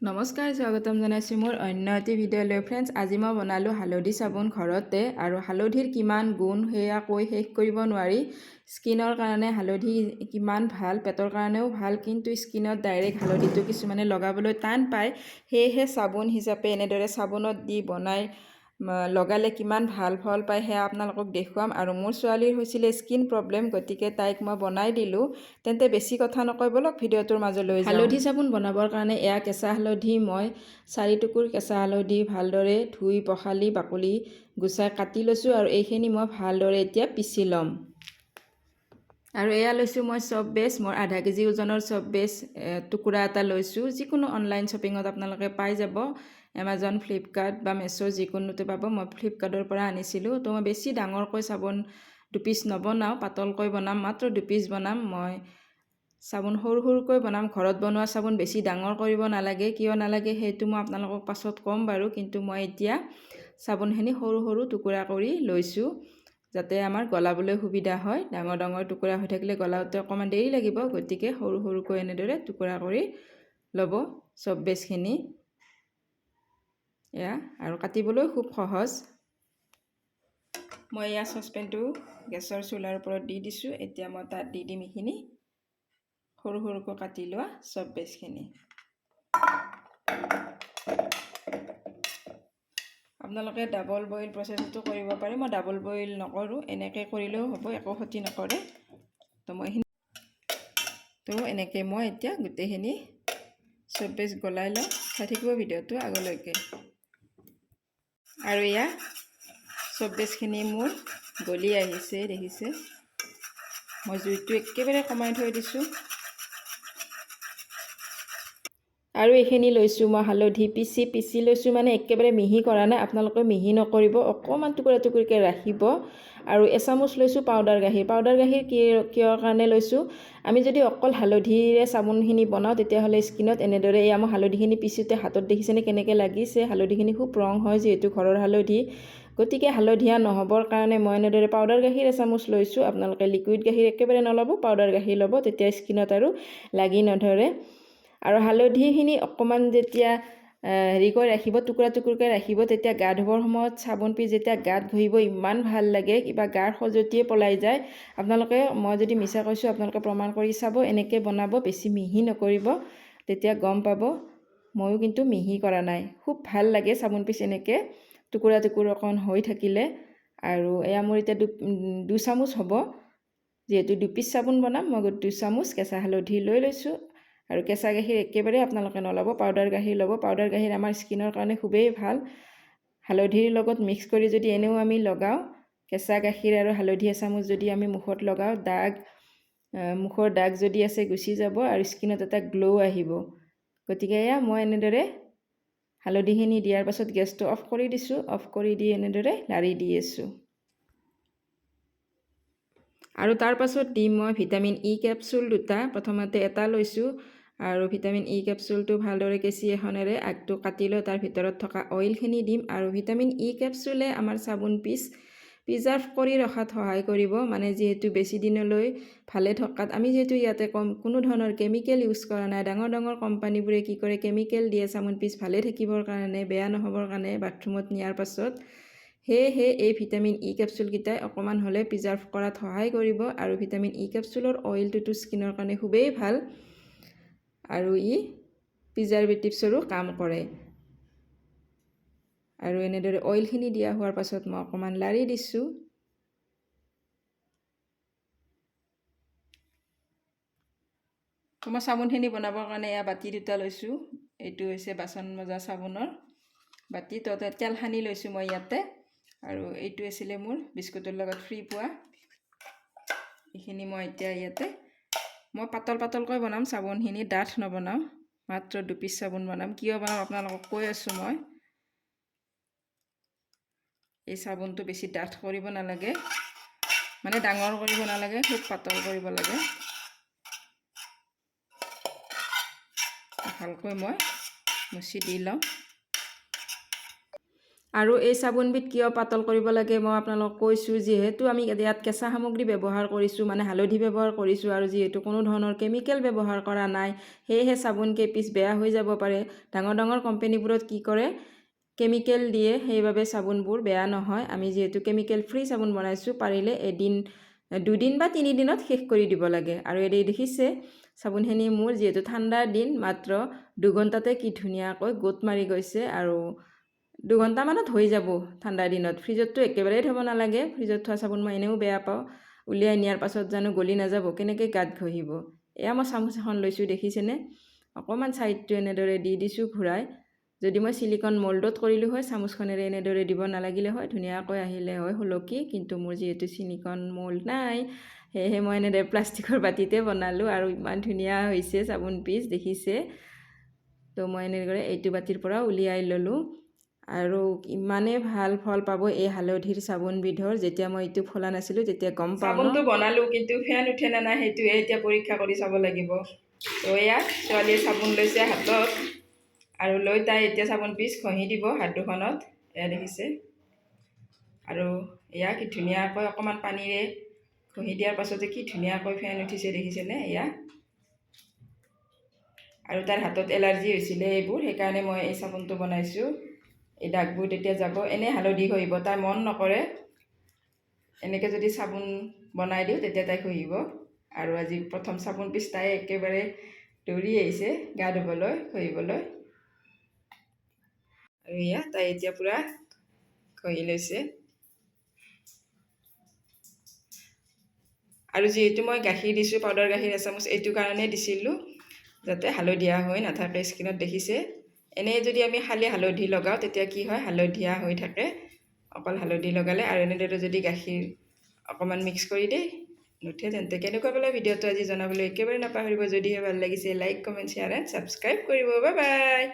নমস্কাৰ স্বাগতম জনাইছোঁ মোৰ অন্য এটি ভিডিঅ'লৈ ফ্ৰেণ্ডছ আজি মই বনালোঁ হালধি চাবোন ঘৰতে আৰু হালধিৰ কিমান গুণ সেয়া কৈ শেষ কৰিব নোৱাৰি। স্কিনৰ কাৰণে হালধি কিমান ভাল পেটৰ কাৰণেও ভাল কিন্তু স্কিনত ডাইৰেক্ট হালধিটো কিছুমানে লগাবলৈ টান পায়। সেয়েহে চাবোন হিচাপে এনেদৰে চাবোনত দি বনাই লগালে কিমান ভাল ফল পায় সেয়া আপোনালোকক দেখুৱাম। আৰু মোৰ ছোৱালীৰ হৈছিলে স্কিন প্ৰব্লেম গতিকে তাইক মই বনাই দিলোঁ। তেন্তে বেছি কথা নকয় ব'লক ভিডিঅ'টোৰ মাজলৈ। হালধি চাবোন বনাবৰ কাৰণে এয়া কেঁচা হালধি মই চাৰি টুকুৰ কেঁচা হালধি ভালদৰে ধুই পখালি বাকলি গুচাই কাটি লৈছোঁ আৰু এইখিনি মই ভালদৰে এতিয়া পিচি ল'ম। আৰু এয়া লৈছোঁ মই চব বেচ মোৰ আধা কেজি ওজনৰ চব বেচ টুকুৰা এটা লৈছোঁ। যিকোনো অনলাইন শ্বপিঙত আপোনালোকে পাই যাব। এমাজন ফ্লিপকাৰ্ট বা মেছ' যিকোনোতে পাব। মই ফ্লিপকাৰ্টৰ পৰা আনিছিলোঁ। তো মই বেছি ডাঙৰকৈ চাবোন দুপিচ নবনাওঁ পাতলকৈ বনাম মাত্ৰ দুপিচ বনাম। মই চাবোন সৰু সৰুকৈ বনাম। ঘৰত বনোৱা চাবোন বেছি ডাঙৰ কৰিব নালাগে। কিয় নালাগে সেইটো মই আপোনালোকক পাছত ক'ম বাৰু। কিন্তু মই এতিয়া চাবোনখিনি সৰু সৰু টুকুৰা কৰি লৈছোঁ। যাতে আমাৰ গলাবলৈ সুবিধা হয়। ডাঙৰ ডাঙৰ টুকুৰা হৈ থাকিলে গলাওঁতে অকণমান দেৰি লাগিব গতিকে সৰু সৰুকৈ এনেদৰে টুকুৰা কৰি ল'ব চব বেচখিনি। এয়া আৰু কাটিবলৈ খুব সহজ। মই এয়া চচপেনটো গেছৰ চোলাৰ ওপৰত দি দিছোঁ। এতিয়া মই তাত দি দিম এইখিনি। সৰু সৰুকৈ কাটি লোৱা চব বেচখিনি। আপোনালোকে ডাবল বইল প্ৰচেছটো কৰিব পাৰে। মই ডাবল বইল নকৰোঁ এনেকৈ কৰিলেও হ'ব একো ক্ষতি নকৰে। তো মই তো এনেকৈ মই এতিয়া গোটেইখিনি চব বেচ গলাই লওঁ চাই থাকিব ভিডিঅ'টো আগলৈকে। আৰু এয়া চব্বেজখিনি মোৰ গলি আহিছে দেখিছে। মই জুইটো একেবাৰে কমাই থৈ দিছোঁ। আৰু এইখিনি লৈছোঁ মই হালধি পিচি পিচি লৈছোঁ মানে একেবাৰে মিহি কৰা নাই আপোনালোকে মিহি নকৰিব অকণমান টুকুৰা টুকুৰিকৈ ৰাখিব। আৰু এচামুচ লৈছোঁ পাউডাৰ গাখীৰ। পাউডাৰ গাখীৰ কি কিয়ৰ কাৰণে লৈছোঁ? আমি যদি অকল হালধিৰে চাবোনখিনি বনাওঁ তেতিয়াহ'লে স্কিনত এনেদৰে এই আমাৰ হালধিখিনি পিছোঁতে হাতত দেখিছেনে কেনেকৈ লাগিছে? হালধিখিনি খুব ৰং হয় যিহেতু ঘৰৰ হালধি। গতিকে হালধীয়া নহ'বৰ কাৰণে মই এনেদৰে পাউডাৰ গাখীৰ এচামুচ লৈছোঁ। আপোনালোকে লিকুইড গাখীৰ একেবাৰে নল'ব পাউডাৰ গাখীৰ ল'ব তেতিয়া স্কিনত আৰু লাগি নধৰে। আৰু হালধিখিনি অকণমান যেতিয়া হেৰি কৰি ৰাখিব, টুকুৰা টুকুৰকৈ ৰাখিব, তেতিয়া গা ধুবৰ সময়ত চাবোন পিচ যেতিয়া গাত ঘঁহিব ইমান ভালো লাগে, কিবা গাৰ খজুৱতিয়ে পলাই যায়। আপোনালোকে, মই যদি মিছা কৈছোঁ, আপোনালোকে প্ৰমাণ কৰি চাব, এনেকৈ বনাব, বেছি মিহি নকৰিব, তেতিয়া গম পাব। ময়ো কিন্তু মিহি কৰা নাই। খুব ভালো লাগে চাবোন পিচ এনেকৈ, টুকুৰা টুকুৰ অকণ হৈ থাকিলে। আৰু এয়া মোৰ এতিয়া দু দুচামুচ হ'ব। যিহেতু দুপিচ চাবোন বনাম, মই দুচামুচ কেঁচা হালধি লৈ লৈছোঁ। আৰু কেঁচা গাখীৰ একেবাৰে আপোনালোকে নল'ব পাউডাৰ গাখীৰ ল'ব। পাউডাৰ গাখীৰ আমাৰ স্কিনৰ কাৰণে খুবেই ভালো। হালধিৰ লগত মিক্স কৰি যদি এনেও আমি লগাওঁ, কেঁচা গাখীৰ আৰু হালধি এচামুচ যদি আমি মুখত লগাওঁ, দাগ মুখৰ দাগ যদি আছে গুচি যাব আৰু স্কিনত এটা গ্ল' আহিব। গতিকে এয়া মই এনেদৰে হালধিখিনি দিয়াৰ পাছত গেছটো অফ কৰি দিছোঁ। অফ কৰি দি এনেদৰে লাৰি দি আছোঁ। আৰু তাৰ পাছত দিম মই ভিটামিন ই কেপচুল দুটা। প্ৰথমতে এটা লৈছোঁ। আৰু ভিটামিন ই কেপচুলটো ভালদৰে কেঁচি এখনেৰে আগটো কাটি লৈ তাৰ ভিতৰত থকা অইলখিনি দিম আৰু ভিটামিন ই কেপচুলে আমাৰ চাবোন পিচ, প্ৰিজাৰ্ভ কৰি ৰখাত সহায় কৰিব। মানে যিহেতু বেছি দিনলৈ ভালে থকাত, আমি যিহেতু ইয়াতে কম, কোনো ধৰণৰ কেমিকেল ইউজ কৰা নাই। ডাঙৰ ডাঙৰ কোম্পানীবোৰে কি কৰে, কেমিকেল দিয়ে চাবোন পিচ ভালে থাকিবৰ কাৰণে, বেয়া নহ'বৰ কাৰণে বাথৰুমত নিয়াৰ পাছত সেয়েহে এই ভিটামিন ই কেপচুলকেইটাই অকণমান হ'লে প্ৰিজাৰ্ভ কৰাত সহায় কৰিব। আৰু ভিটামিন ই কেপচুলৰ অইলটোতো স্কিনৰ কাৰণে খুবেই ভালো। আৰু ই প্ৰিজাৰ্ভেটিভছৰো কাম কৰে। আৰু এনেদৰে অইলখিনি দিয়া হোৱাৰ পাছত মই অকণমান লাৰি দিছোঁ। মই চাবোনখিনি বনাবৰ কাৰণে এয়া বাতি দুটা লৈছোঁ। এইটো হৈছে বাচন মজা চাবোনৰ বাতি। ততে তেল সানি লৈছোঁ মই ইয়াতে। আৰু এইটো আছিলে মোৰ বিস্কুটৰ লগত ফ্ৰী পোৱা। এইখিনি মই এতিয়া ইয়াতে মই পাতল পাতলকৈ বনাম, চাবোনখিনি ডাঠ নবনাওঁ, মাত্ৰ দুপিচ চাবোন বনাম। কিয় বনাম আপোনালোকক কৈ আছোঁ মই। এই চাবোনটো বেছি ডাঠ কৰিব নালাগে মানে ডাঙৰ কৰিব নালাগে, খুব পাতল কৰিব লাগে। ভালকৈ মই মুচি দি লওঁ। আৰু এই চাবোনবিধ কিয় পাতল কৰিব লাগে? মই আপোনালোকক কৈছোঁ, যিহেতু আমি ইয়াত কেঁচা সামগ্ৰী ব্যৱহাৰ কৰিছোঁ মানে হালধি ব্যৱহাৰ কৰিছোঁ আৰু যিহেতু কোনো ধৰণৰ কেমিকেল ব্যৱহাৰ কৰা নাই, সেয়েহে চাবোন কেইপিচ বেয়া হৈ যাব পাৰে। ডাঙৰ ডাঙৰ কোম্পেনীবোৰত কি কৰে? কেমিকেল দিয়ে, সেইবাবে চাবোনবোৰ বেয়া নহয়। আমি যিহেতু কেমিকেল ফ্ৰী চাবোন বনাইছোঁ, পাৰিলে এদিন, দুদিন বা তিনিদিনত শেষ কৰি দিব লাগে। আৰু এদি দেখিছে, চাবোনখিনি মোৰ যিহেতু ঠাণ্ডাৰ দিন, মাত্ৰ দুঘণ্টাতে কি ধুনীয়াকৈ গোট মাৰি গৈছে আৰু দুঘণ্টামানত হৈ যাব ঠাণ্ডাৰ দিনত। ফ্ৰিজততো একেবাৰেই থ'ব নালাগে। ফ্ৰিজত থোৱা চাবোন মই এনেও বেয়া পাওঁ। উলিয়াই নিয়াৰ পাছত জানো গলি নাযাব, কেনেকৈ গাত ঘঁহিব। এয়া মই চামুচ এখন লৈছোঁ, দেখিছেনে? অকণমান ছাইডটো এনেদৰে দি দিছোঁ ঘূৰাই। যদি মই চিলিকন মল্ডত কৰিলোঁ হয়, চামুচখনেৰে এনেদৰে দিব নালাগিলে হয়, ধুনীয়াকৈ আহিলে হয় সুলকি কিন্তু মোৰ যিহেতু চিলিকন মল্ড নাই, সেয়েহে মই এনেদৰে প্লাষ্টিকৰ বাতিতে বনালোঁ আৰু ইমান ধুনীয়া হৈছে চাবোন পিচ, দেখিছে? তো মই এনেদৰে এইটো বাতিৰ পৰা উলিয়াই ল'লোঁ। আৰু ইমানেই ভাল ফল পাব এই হালধিৰ চাবোনবিধৰ যেতিয়া মই এইটো খোলা নাছিলোঁ তেতিয়া গম পাওঁ চাবোনটো বনালোঁ কিন্তু ফেন উঠে নে নাই সেইটোহে এতিয়া পৰীক্ষা কৰি চাব লাগিব। তো এয়া ছোৱালীয়ে চাবোন লৈছে হাতত আৰু লৈ তাই এতিয়া চাবোন পিচ ঘঁহি দিব হাত দুখনত এয়া দেখিছে। আৰু এয়া কি ধুনীয়াকৈ অকণমান পানীৰে ঘঁহি দিয়াৰ পাছতে কি ধুনীয়াকৈ ফেন উঠিছে দেখিছেনে এয়া? আৰু তাৰ হাতত এলাৰ্জি হৈছিলে এইবোৰ সেইকাৰণে মই এই চাবোনটো বনাইছোঁ। এই দাগবোৰ তেতিয়া যাব এনেই হালধি ঘঁহিব তাই মন নকৰে। এনেকৈ যদি চাবোন বনাই দিওঁ তেতিয়া তাই ঘঁহিব আৰু আজি প্ৰথম চাবোন পিচ তাই একেবাৰে দৌৰি আহিছে গা ধুবলৈ ঘঁহিবলৈ আৰু এয়া তাই এতিয়া পূৰা ঘঁহি লৈছে। আৰু যিহেতু মই গাখীৰ দিছোঁ পাউদাৰ গাখীৰ এচামুচ এইটো কাৰণে দিছিলোঁ যাতে হালধীয়া হৈ নাথাকে স্কিনত দেখিছে। এনেই যদি আমি খালি হালধি লগাওঁ তেতিয়া কি হয়? হালধীয়া হৈ থাকে। অকল হালধি লগালে আৰু এনেদৰে যদি গাখীৰ অকণমান মিক্স কৰি দেই নুঠে তেন্তে কেনেকুৱা পালে ভিডিঅ'টো আজি জনাবলৈ একেবাৰে নাপাহৰিব। যদিহে ভাল লাগিছে like comment share and subscribe কৰিব। Bye bye